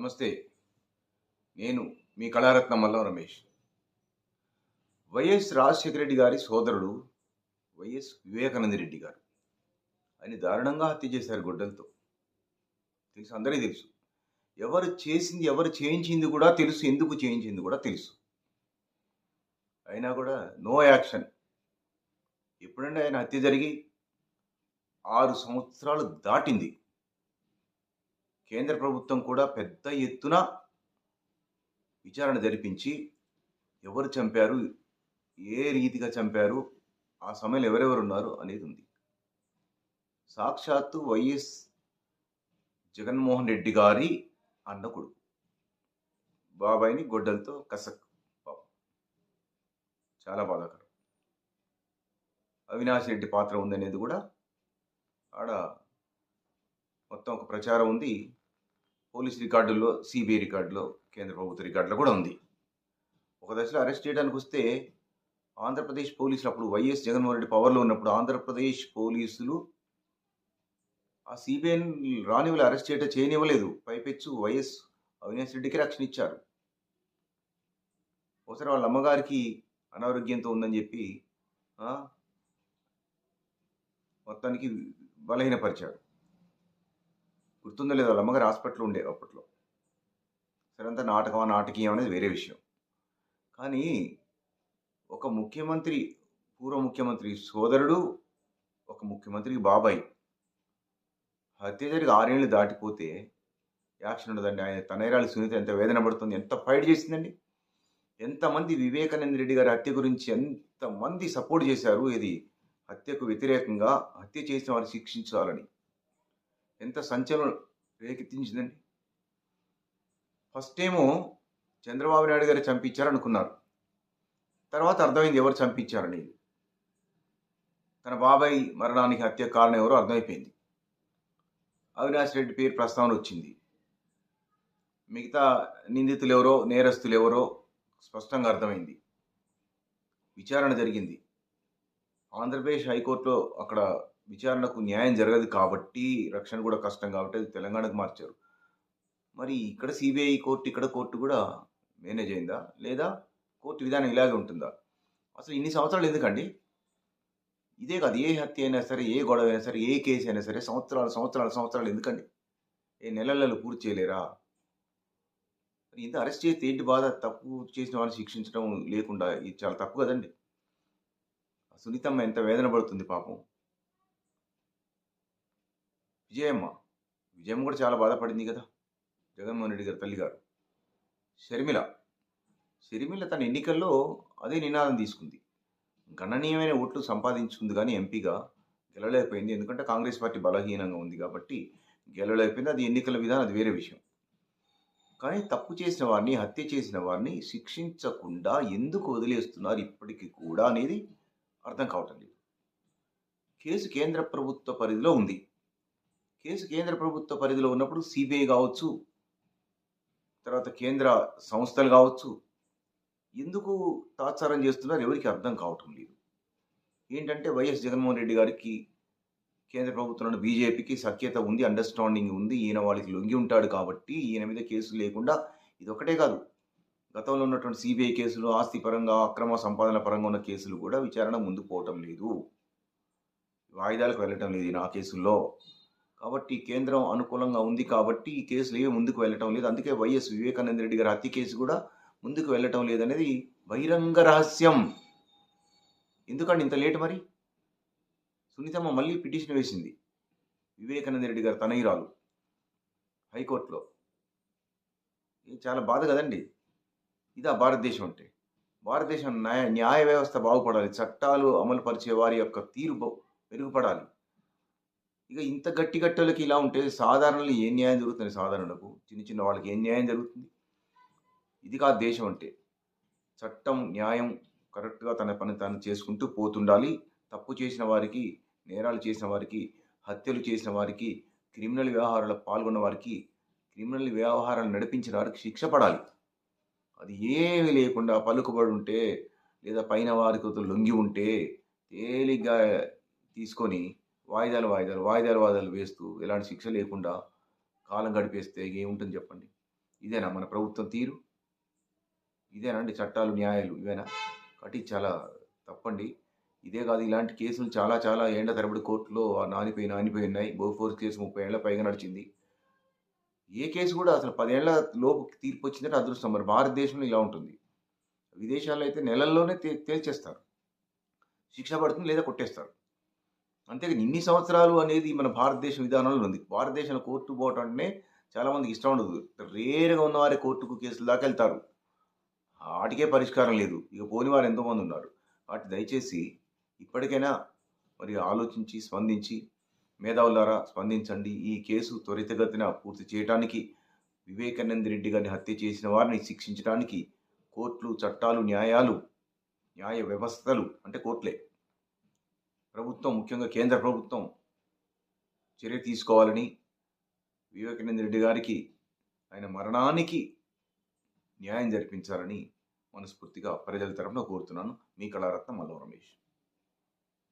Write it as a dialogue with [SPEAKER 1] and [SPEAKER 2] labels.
[SPEAKER 1] నమస్తే. నేను మీ కళారత్న మల్లం రమేష్. వైఎస్ రాజశేఖర రెడ్డి గారి సోదరుడు వైఎస్ వివేకానంద రెడ్డి గారు. ఆయన దారుణంగా హత్య చేశారు గొడ్డలతో. తెలుసు అందరికీ తెలుసు. ఎవరు చేసింది ఎవరు చేయించింది కూడా తెలుసు ఎందుకు చేయించింది కూడా తెలుసు. అయినా కూడా నో యాక్షన్. ఎప్పుడంటే ఆయన హత్య జరిగి ఆరు సంవత్సరాలు దాటింది. కేంద్ర ప్రభుత్వం కూడా పెద్ద ఎత్తున విచారణ జరిపించి ఎవరు చంపారు ఏ రీతిగా చంపారు ఆ సమయంలో ఎవరెవరు ఉన్నారు అనేది ఉంది. సాక్షాత్తు వైఎస్ జగన్మోహన్ రెడ్డి గారి అన్న కొడుకు. బాబాయిని గొడ్డలతో కసక్ పాపం. చాలా బాధాకరం. అవినాష్ రెడ్డి పాత్ర ఉందనేది కూడా ఆడ మొత్తం ఒక ప్రచారం ఉంది. పోలీస్ రికార్డుల్లో సిబిఐ రికార్డులో కేంద్ర ప్రభుత్వ రికార్డులో కూడా ఉంది. ఒక దశలో అరెస్ట్ చేయడానికి వస్తే ఆంధ్రప్రదేశ్ పోలీసులు అప్పుడు వైఎస్ జగన్మోహన్ రెడ్డి పవర్లో ఉన్నప్పుడు ఆంధ్రప్రదేశ్ పోలీసులు ఆ సిబిఐని రానివ్వలే అరెస్ట్ చేయటం చేయనివ్వలేదు. పైపెచ్చు వైఎస్ అవినాష్ రెడ్డికి రక్షణ ఇచ్చారు. ఒకసారి వాళ్ళ అమ్మగారికి అనారోగ్యంతో ఉందని చెప్పి మొత్తానికి బలహీనపరిచారు. గుర్తుందో లేదో వాళ్ళ అమ్మగారు హాస్పిటల్ ఉండే అప్పట్లో. సరంతా నాటకం నాటకీయం అనేది వేరే విషయం. కానీ ఒక ముఖ్యమంత్రి పూర్వ ముఖ్యమంత్రి సోదరుడు ఒక ముఖ్యమంత్రికి బాబాయ్ హత్య జరిగి ఆరేళ్ళు దాటిపోతే యాక్షన్ ఉండదండి. ఆయన తనైరాలు సునీత ఎంత వేదన పడుతుంది ఎంత ఫైట్ చేసిందండి. ఎంతమంది వివేకానంద రెడ్డి గారి హత్య గురించి ఎంతమంది సపోర్ట్ చేశారు ఇది హత్యకు వ్యతిరేకంగా హత్య చేసిన వారిని శిక్షించాలని. ఎంత సంచలనం రేకెత్తించిందండి. ఫస్ట్ ఏమో చంద్రబాబు నాయుడు గారు చంపించారు అనుకున్నారు తర్వాత అర్థమైంది ఎవరు చంపించారని తన బాబాయ్ మరణానికి హత్య కారణం ఎవరో అర్థమైపోయింది. అవినాష్ రెడ్డి పేరు ప్రస్తావన వచ్చింది. మిగతా నిందితులు ఎవరో నేరస్తులు ఎవరో స్పష్టంగా అర్థమైంది. విచారణ జరిగింది. ఆంధ్రప్రదేశ్ హైకోర్టులో అక్కడ విచారణకు న్యాయం జరగదు కాబట్టి రక్షణ కూడా కష్టం కాబట్టి అది తెలంగాణకు మార్చారు. మరి ఇక్కడ సిబిఐ కోర్టు ఇక్కడ కోర్టు కూడా మేనేజ్ అయిందా? లేదా కోర్టు విధానం ఇలాగే ఉంటుందా? అసలు ఇన్ని సంవత్సరాలు ఎందుకండి? ఇదే కాదు ఏ హత్య అయినా సరే ఏ గొడవ అయినా సరే ఏ కేసు అయినా సరే సంవత్సరాలు సంవత్సరాలు సంవత్సరాలు ఎందుకండి? ఏ నెలలలో పూర్తి చేయలేరా? మరి ఇంత అరెస్ట్ చేస్తే ఏంటి బాధ? తప్పు చేసిన వాళ్ళని శిక్షించడం లేకుండా ఇది చాలా తప్పు కదండి. సునీతమ్మ ఎంత వేదన పడుతుంది పాపం. విజయమ్మ. విజయమ్మ కూడా చాలా బాధపడింది కదా. జగన్మోహన్ రెడ్డి గారి తల్లిగారు. షర్మిల. షర్మిల తన ఎన్నికల్లో అదే నినాదం తీసుకుంది. గణనీయమైన ఓట్లు సంపాదించుకుంది కానీ ఎంపీగా గెలవలేకపోయింది. ఎందుకంటే కాంగ్రెస్ పార్టీ బలహీనంగా ఉంది కాబట్టి గెలవలేకపోయింది. అది ఎన్నికల విధానం అది వేరే విషయం. కానీ తప్పు చేసిన వారిని హత్య చేసిన వారిని శిక్షించకుండా ఎందుకు వదిలేస్తున్నారు ఇప్పటికీ కూడా అనేది అర్థం కావటం లేదు. కేసు కేంద్ర ప్రభుత్వ పరిధిలో ఉంది. కేసు కేంద్ర ప్రభుత్వ పరిధిలో ఉన్నప్పుడు సిబిఐ కావచ్చు తర్వాత కేంద్ర సంస్థలు కావచ్చు ఎందుకు తాత్సారం చేస్తున్నారు ఎవరికి అర్థం కావటం లేదు. ఏంటంటే వైఎస్ జగన్మోహన్ రెడ్డి గారికి కేంద్ర ప్రభుత్వంలో బీజేపీకి సఖ్యత ఉంది అండర్స్టాండింగ్ ఉంది ఈయన వాళ్ళకి లొంగి ఉంటాడు కాబట్టి ఈయన మీద కేసులు లేకుండా ఇది ఒకటే కాదు. గతంలో ఉన్నటువంటి సిబిఐ కేసులు ఆస్తి పరంగా అక్రమ సంపాదన పరంగా ఉన్న కేసులు కూడా విచారణ ముందుకు పోవటం లేదు. వాయిదాలకు వెళ్ళటం లేదు నా కేసుల్లో. కాబట్టి కేంద్రం అనుకూలంగా ఉంది కాబట్టి ఈ కేసులు ఏవి ముందుకు వెళ్ళటం లేదు. అందుకే వైఎస్ వివేకానంద రెడ్డి గారి హత్య కేసు కూడా ముందుకు వెళ్ళటం లేదనేది బహిరంగ రహస్యం. ఎందుకండి ఇంత లేట్ మరి? సునీతమ్మ మళ్ళీ పిటిషన్ వేసింది. వివేకానంద రెడ్డి గారు తనయురాలు హైకోర్టులో. ఇది చాలా బాధ కదండి. ఇదా భారతదేశం అంటే. భారతదేశం న్యాయ న్యాయ వ్యవస్థ బాగుపడాలి. చట్టాలు అమలు పరిచే వారి యొక్క తీరు మెరుగుపడాలి. ఇక ఇంత గట్టి గట్టలకి ఇలా ఉంటే సాధారణలు ఏం న్యాయం జరుగుతుంది సాధారణకు? చిన్న చిన్న వాళ్ళకి ఏం న్యాయం జరుగుతుంది? ఇది కాదు దేశం అంటే. చట్టం న్యాయం కరెక్ట్గా తన పని తాను చేసుకుంటూ పోతుండాలి. తప్పు చేసిన వారికి నేరాలు చేసిన వారికి హత్యలు చేసిన వారికి క్రిమినల్ వ్యవహారాల్లో పాల్గొన్న వారికి క్రిమినల్ వ్యవహారాలు నడిపించిన వారికి శిక్ష పడాలి. అది ఏమీ లేకుండా పలుకుబడి ఉంటే లేదా పైన వారికి లొంగి ఉంటే తేలిగ్గా తీసుకొని వాయిదాలు వాయిదాలు వాయిదాలు వాయిదాలు వేస్తూ ఎలాంటి శిక్ష లేకుండా కాలం గడిపేస్తే ఏముంటుంది చెప్పండి? ఇదేనా మన ప్రభుత్వం తీరు? ఇదేనా అండి చట్టాలు న్యాయాలు? ఇవేనా? కాబట్టి చాలా తప్పండి. ఇదే కాదు ఇలాంటి కేసులు చాలా చాలా ఏండ తరబడి కోర్టులో నానిపోయి నానిపోయి ఉన్నాయి. బోఫోర్స్ కేసు ముప్పై ఏళ్ళ పైగా నడిచింది. ఏ కేసు కూడా అసలు పదేళ్ళ లోపు తీర్పు వచ్చిందంటే అదృష్టం. మరి భారతదేశంలో ఇలా ఉంటుంది. విదేశాల్లో అయితే నెలల్లోనే తేల్చేస్తారు. శిక్ష పడుతుంది లేదా కొట్టేస్తారు. అంతేగాని ఇన్ని సంవత్సరాలు అనేది మన భారతదేశ విధానంలో ఉంది. భారతదేశంలో కోర్టు పోవటం అంటే చాలామందికి ఇష్టం ఉండదు. రేరుగా ఉన్నవారే కోర్టుకు కేసులు దాకా వెళ్తారు. వాటికే పరిష్కారం లేదు. ఇక పోని వారు ఎంతోమంది ఉన్నారు. వాటి దయచేసి ఇప్పటికైనా మరి ఆలోచించి స్పందించి మేధావులారా స్పందించండి. ఈ కేసు త్వరితగతిన పూర్తి చేయడానికి వివేకానంద రెడ్డి గారిని హత్య చేసిన వారిని శిక్షించడానికి కోర్టులు చట్టాలు న్యాయాలు న్యాయ వ్యవస్థలు అంటే కోర్టులే ప్రభుత్వం ముఖ్యంగా కేంద్ర ప్రభుత్వం చర్య తీసుకోవాలని వివేకానంద రెడ్డి గారికి ఆయన మరణానికి న్యాయం జరిపించాలని మనస్ఫూర్తిగా ప్రజల తరఫున కోరుతున్నాను. మీ కళారత్న మల్లవ రమేష్.